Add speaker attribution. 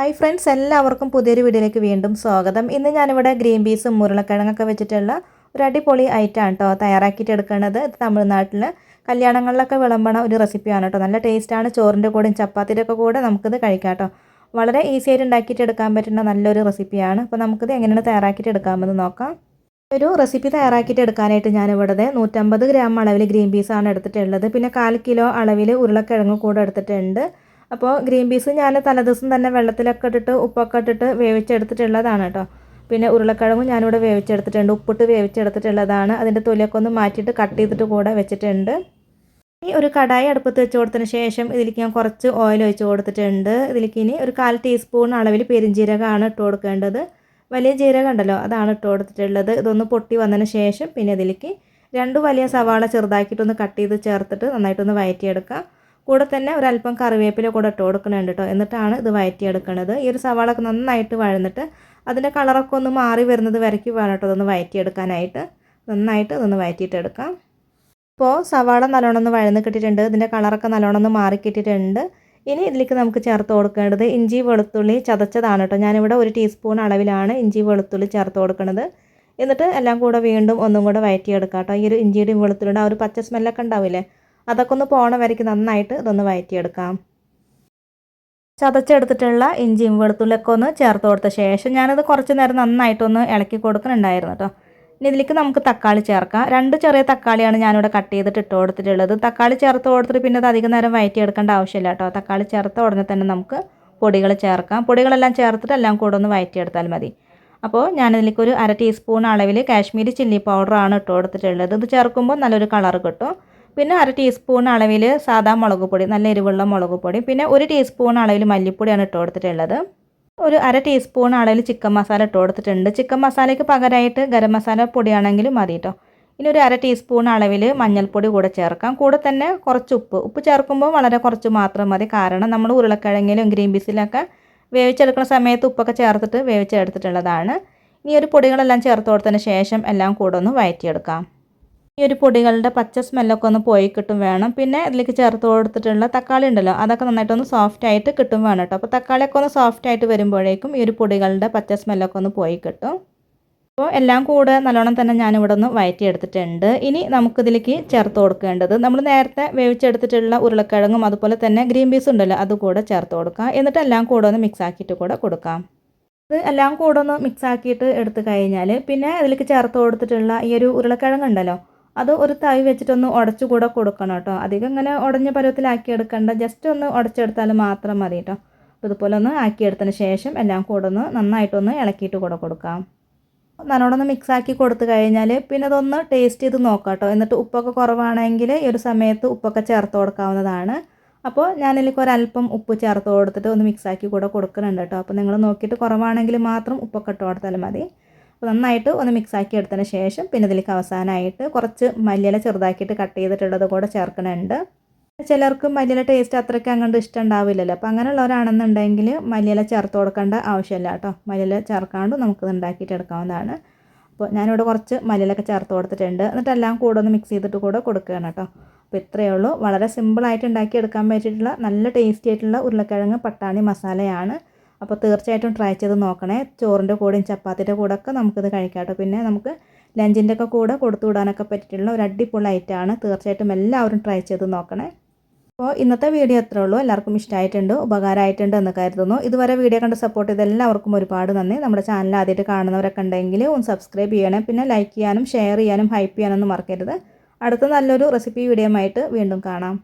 Speaker 1: Hi friends എല്ലാവർക്കും പുതിയൊരു വീഡിയോയിലേക്ക് വീണ്ടും സ്വാഗതം. ഇന്ന് ഞാനിവിടെ ഗ്രീൻ പീസും ഉരുളക്കിഴങ്ങൊക്കെ വെച്ചിട്ടുള്ള ഒരു അടിപൊളി ഐറ്റമാണ് കേട്ടോ തയ്യാറാക്കിയിട്ട് എടുക്കുന്നത്. ഇത് തമിഴ്നാട്ടിൽ കല്യാണങ്ങളിലൊക്കെ വിളമ്പണ ഒരു റെസിപ്പിയാണ് കേട്ടോ നല്ല ടേസ്റ്റാണ് ചോറിന്റെ കൂടെയും ചപ്പാത്തിന്റെ ഒക്കെ കൂടെ നമുക്കിത് കഴിക്കാം കേട്ടോ വളരെ ഈസി ആയിട്ട് ഉണ്ടാക്കിയിട്ട് എടുക്കാൻ പറ്റുന്ന നല്ലൊരു റെസിപ്പിയാണ് അപ്പോൾ നമുക്കിത് എങ്ങനെയാണ് തയ്യാറാക്കിയിട്ട് എടുക്കാമെന്ന് നോക്കാം. ഒരു റെസിപ്പി തയ്യാറാക്കിയിട്ട് എടുക്കാനായിട്ട് ഞാനിവിടെ നൂറ്റമ്പത് ഗ്രാം അളവിൽ ഗ്രീൻ പീസാണ് എടുത്തിട്ടുള്ളത്. പിന്നെ കാൽ കിലോ അളവിൽ ഉരുളക്കിഴങ്ങ് കൂടെ എടുത്തിട്ടുണ്ട്. അപ്പോൾ ഗ്രീൻ പീസ് ഞാൻ തലേദിവസം തന്നെ വെള്ളത്തിലൊക്കെ ഇട്ടിട്ട് ഉപ്പൊക്കെ ഇട്ടിട്ട് വേവിച്ചെടുത്തിട്ടുള്ളതാണ് കേട്ടോ. പിന്നെ ഉരുളക്കിഴങ്ങും ഞാനിവിടെ വേവിച്ചെടുത്തിട്ടുണ്ട്. ഉപ്പിട്ട് വേവിച്ചെടുത്തിട്ടുള്ളതാണ്. അതിന്റെ തൊലിയൊക്കെ ഒന്ന് മാറ്റിയിട്ട് കട്ട് ചെയ്തിട്ട് കൂടെ വെച്ചിട്ടുണ്ട്. ഇനി ഒരു കടായി അടുപ്പത്ത് വെച്ച് കൊടുത്തതിന് ശേഷം ഇതിലേക്ക് ഞാൻ കുറച്ച് ഓയിൽ ഒഴിച്ച് കൊടുത്തിട്ടുണ്ട്. ഇതിലേക്ക് ഇനി ഒരു കാൽ ടീസ്പൂൺ അളവിൽ പെരിഞ്ജീരകമാണ് ഇട്ട് കൊടുക്കേണ്ടത്. വലിയ ജീരകം ഉണ്ടല്ലോ അതാണ് ഇട്ട് കൊടുത്തിട്ടുള്ളത്. ഇതൊന്ന് പൊട്ടി വന്നതിന് ശേഷം പിന്നെ ഇതിലേക്ക് രണ്ട് വലിയ സവാള ചെറുതാക്കിയിട്ടൊന്ന് കട്ട് ചെയ്ത് ചേർത്തിട്ട് നന്നായിട്ടൊന്ന് വയറ്റിയെടുക്കാം. കൂടെ തന്നെ ഒരല്പം കറിവേപ്പില കൂടെ ഇട്ട് കൊടുക്കുന്നുണ്ട് കേട്ടോ എന്നിട്ടാണ് ഇത് വയറ്റിയെടുക്കുന്നത് ഈ ഒരു സവാള ഒക്കെ നന്നായിട്ട് വഴന്നിട്ട് അതിന്റെ കളറൊക്കെ ഒന്ന് മാറി വരുന്നത് വരയ്ക്ക് വേണം കേട്ടോ അതൊന്ന് വയറ്റിയെടുക്കാനായിട്ട്. നന്നായിട്ട് അതൊന്ന് വയറ്റിയിട്ട് എടുക്കാം ഇപ്പോൾ സവാള നല്ലോണം ഒന്ന് വഴന്ന് കിട്ടിയിട്ടുണ്ട്. ഇതിന്റെ കളറൊക്കെ നല്ലോണം ഒന്ന് മാറി കിട്ടിയിട്ടുണ്ട്. ഇനി ഇതിലേക്ക് നമുക്ക് ചേർത്ത് കൊടുക്കേണ്ടത് ഇഞ്ചി വെളുത്തുള്ളി ചതച്ചതാണ് കേട്ടോ ഞാനിവിടെ ഒരു ടീസ്പൂൺ അളവിലാണ് ഇഞ്ചി വെളുത്തുള്ളി ചേർത്ത് കൊടുക്കുന്നത് എന്നിട്ട് എല്ലാം കൂടെ വീണ്ടും ഒന്നും കൂടെ വയറ്റിയെടുക്കാം കേട്ടോ ഈ ഒരു ഇഞ്ചിയുടെയും വെളുത്തുള്ളിയുടെ ആ ഒരു പച്ച സ്മെല്ലൊക്കെ ഉണ്ടാവില്ലേ? അതൊക്കെ ഒന്ന് പോണ വരയ്ക്ക് നന്നായിട്ട് ഇതൊന്ന് വയറ്റിയെടുക്കാം. ചതച്ചെടുത്തിട്ടുള്ള ഇഞ്ചിയും വെളുത്തുള്ളിയൊക്കെ ഒന്ന് ചേർത്ത് കൊടുത്ത ശേഷം ഞാനത് കുറച്ച് നേരം നന്നായിട്ടൊന്ന് ഇളക്കി കൊടുക്കുന്നുണ്ടായിരുന്നു കേട്ടോ. ഇനി ഇതിലേക്ക് നമുക്ക് തക്കാളി ചേർക്കാം. രണ്ട് ചെറിയ തക്കാളിയാണ് ഞാനിവിടെ കട്ട് ചെയ്തിട്ട് ഇട്ട് കൊടുത്തിട്ടുള്ളത്. തക്കാളി ചേർത്ത് കൊടുത്തിട്ട് പിന്നെ അത് അധികം നേരം വയറ്റിയെടുക്കേണ്ട ആവശ്യമില്ല കേട്ടോ. തക്കാളി ചേർത്ത ഉടനെ തന്നെ നമുക്ക് പൊടികൾ ചേർക്കാം. പൊടികളെല്ലാം ചേർത്തിട്ട് എല്ലാം കൂടെ ഒന്ന് വയറ്റിയെടുത്താൽ മതി. അപ്പോൾ ഞാനിതിലേക്ക് ഒരു അര ടീസ്പൂൺ അളവിൽ കാശ്മീരി ചില്ലി പൗഡറാണ് ഇട്ട് കൊടുത്തിട്ടുള്ളത്. ഇത് ചേർക്കുമ്പോൾ നല്ലൊരു കളർ കിട്ടും. പിന്നെ അര ടീസ്പൂൺ അളവിൽ സാധാ മുളക് പൊടി നല്ല എരിവുള്ള മുളക് പൊടി പിന്നെ ഒരു ടീസ്പൂൺ അളവിൽ മല്ലിപ്പൊടിയാണ് ഇട്ട് കൊടുത്തിട്ടുള്ളത്. ഒരു അര ടീസ്പൂൺ അളവിൽ ചിക്കൻ മസാല ഇട്ട് കൊടുത്തിട്ടുണ്ട്. ചിക്കൻ മസാലയ്ക്ക് പകരമായിട്ട് ഗരം മസാല പൊടിയാണെങ്കിലും മതി കേട്ടോ ഇനി ഒരു അര ടീസ്പൂൺ അളവിൽ മഞ്ഞൾപ്പൊടി കൂടെ ചേർക്കാം. കൂടെ തന്നെ കുറച്ച് ഉപ്പ്. ഉപ്പ് ചേർക്കുമ്പോൾ വളരെ കുറച്ച് മാത്രം മതി. കാരണം നമ്മൾ ഉരുളക്കിഴങ്ങിലും ഗ്രീൻ പീസിലൊക്കെ വേവിച്ചെടുക്കുന്ന സമയത്ത് ഉപ്പൊക്കെ ചേർത്തിട്ട് വേവിച്ചെടുത്തിട്ടുള്ളതാണ്. ഇനി ഒരു പൊടികളെല്ലാം ചേർത്ത് കൊടുത്തതിന് ശേഷം എല്ലാം കൂടെ ഒന്ന് വഴറ്റിയെടുക്കാം ഈ ഒരു പൊടികളുടെ പച്ച സ്മെല്ലൊക്കെ ഒന്ന് പോയി കിട്ടും വേണം. പിന്നെ ഇതിലേക്ക് ചേർത്ത് കൊടുത്തിട്ടുള്ള തക്കാളി ഉണ്ടല്ലോ അതൊക്കെ നന്നായിട്ടൊന്ന് സോഫ്റ്റ് ആയിട്ട് കിട്ടും വേണം കേട്ടോ അപ്പോൾ തക്കാളിയൊക്കെ ഒന്ന് സോഫ്റ്റ് ആയിട്ട് വരുമ്പോഴേക്കും ഈ ഒരു പൊടികളുടെ പച്ച സ്മെല്ലൊക്കെ ഒന്ന് പോയി കിട്ടും. അപ്പോൾ എല്ലാം കൂടെ നല്ലോണം തന്നെ ഞാനിവിടെ ഒന്ന് വയറ്റിയെടുത്തിട്ടുണ്ട്. ഇനി നമുക്കിതിലേക്ക് ചേർത്ത് കൊടുക്കേണ്ടത് നമ്മൾ നേരത്തെ വേവിച്ചെടുത്തിട്ടുള്ള ഉരുളക്കിഴങ്ങും അതുപോലെ തന്നെ ഗ്രീൻ പീസ് ഉണ്ടല്ലോ അതുകൂടെ ചേർത്ത് കൊടുക്കാം. എന്നിട്ട് എല്ലാം കൂടെ ഒന്ന് മിക്സ് ആക്കിയിട്ട് കൂടെ കൊടുക്കാം. ഇത് എല്ലാം കൂടെ ഒന്ന് മിക്സ് ആക്കിയിട്ട് എടുത്തു കഴിഞ്ഞാൽ പിന്നെ അതിലേക്ക് ചേർത്ത് കൊടുത്തിട്ടുള്ള ഈ ഒരു ഉരുളക്കിഴങ്ങ് ഉണ്ടല്ലോ അത് ഒരു തവി വെച്ചിട്ടൊന്ന് ഉടച്ചു കൂടെ കൊടുക്കണം കേട്ടോ. അധികം ഇങ്ങനെ ഉടഞ്ഞ പരുവത്തിലാക്കി എടുക്കേണ്ട ജസ്റ്റ് ഒന്ന് ഉടച്ചെടുത്താൽ മാത്രം മതി കേട്ടോ. അപ്പോൾ ഇതുപോലെ ഒന്ന് ആക്കിയെടുത്തതിന് ശേഷം എല്ലാം കൂടെ ഒന്ന് നന്നായിട്ടൊന്ന് ഇളക്കിയിട്ട് കൂടെ കൊടുക്കാം. നല്ലോണം മിക്സ് ആക്കി കൊടുത്തു കഴിഞ്ഞാൽ പിന്നെ അതൊന്ന് ടേസ്റ്റ് ചെയ്ത് നോക്കാം കേട്ടോ. എന്നിട്ട് ഉപ്പൊക്കെ കുറവാണെങ്കിൽ ഈ ഒരു സമയത്ത് ഉപ്പൊക്കെ ചേർത്ത് കൊടുക്കാവുന്നതാണ്. അപ്പോൾ ഞാനിതിലേക്ക് ഒരല്പം ഉപ്പ് ചേർത്ത് കൊടുത്തിട്ട് ഒന്ന് മിക്സ് ആക്കി കൂടെ കൊടുക്കുന്നുണ്ട് കേട്ടോ. അപ്പോൾ നിങ്ങൾ നോക്കിയിട്ട് കുറവാണെങ്കിൽ മാത്രം ഉപ്പൊക്കെ ഇട്ട് കൊടുത്താൽ മതി. അപ്പോൾ നന്നായിട്ട് ഒന്ന് മിക്സ് ആക്കി എടുത്തതിന് ശേഷം പിന്നെ ഇതിലേക്ക് അവസാനമായിട്ട് കുറച്ച് മല്ലിയില ചെറുതാക്കിയിട്ട് കട്ട് ചെയ്തിട്ടുള്ളത് കൂടെ ചേർക്കുന്നുണ്ട് ചിലർക്ക് മല്ലിയില ടേസ്റ്റ് അത്രയ്ക്ക് അങ്ങോട്ട് ഇഷ്ടം ഉണ്ടാവില്ലല്ലോ. അപ്പോൾ അങ്ങനെയുള്ളവരാണെന്നുണ്ടെങ്കിൽ മല്ലിയില ചേർത്ത് കൊടുക്കേണ്ട ആവശ്യമില്ല കേട്ടോ. മല്ലിയില ചേർക്കാണ്ട് നമുക്കിത് ഉണ്ടാക്കിയിട്ട് എടുക്കാവുന്നതാണ്. അപ്പോൾ ഞാനിവിടെ കുറച്ച് മല്ലിയിലൊക്കെ ചേർത്ത് കൊടുത്തിട്ടുണ്ട്. എന്നിട്ട് എല്ലാം കൂടെ ഒന്ന് മിക്സ് ചെയ്തിട്ട് കൂടെ കൊടുക്കുകയാണ് കേട്ടോ. അപ്പോൾ ഇത്രയേ ഉള്ളൂ. വളരെ സിമ്പിളായിട്ട് ഉണ്ടാക്കി എടുക്കാൻ പറ്റിയിട്ടുള്ള നല്ല ടേസ്റ്റി ആയിട്ടുള്ള ഉരുളക്കിഴങ്ങ് പട്ടാണി മസാലയാണ്. അപ്പോൾ തീർച്ചയായിട്ടും ട്രൈ ചെയ്ത് നോക്കണേ. ചോറിന്റെ കൂടെയും ചപ്പാത്തിന്റെ കൂടെ ഒക്കെ നമുക്കിത് കഴിക്കാം കേട്ടോ. പിന്നെ നമുക്ക് ലഞ്ചിന്റെ ഒക്കെ കൂടെ കൊടുത്തു വിടാനൊക്കെ പറ്റിയിട്ടുള്ള ഒരു അടിപൊളി ഐറ്റമാണ് തീർച്ചയായിട്ടും എല്ലാവരും ട്രൈ ചെയ്ത് നോക്കണേ. അപ്പോൾ ഇന്നത്തെ വീഡിയോ അത്രേ ഉള്ളൂ. എല്ലാവർക്കും ഇഷ്ടമായിട്ടുണ്ട് ഉപകാരമായിട്ടുണ്ട് എന്ന് കരുതുന്നു. ഇതുവരെ വീഡിയോ കണ്ട് സപ്പോർട്ട് ചെയ്ത എല്ലാവർക്കും ഒരുപാട് നന്ദി. നമ്മുടെ ചാനൽ ആദ്യമായിട്ട് കാണുന്നവരൊക്കെ ഉണ്ടെങ്കിൽ ഒന്ന് സബ്സ്ക്രൈബ് ചെയ്യണേ. പിന്നെ ലൈക്ക് ചെയ്യാനും ഷെയർ ചെയ്യാനും ഹൈപ്പ് ചെയ്യാനൊന്നും മറക്കരുത്. അടുത്ത നല്ലൊരു റെസിപ്പി വീഡിയോ ആയിട്ട് വീണ്ടും കാണാം.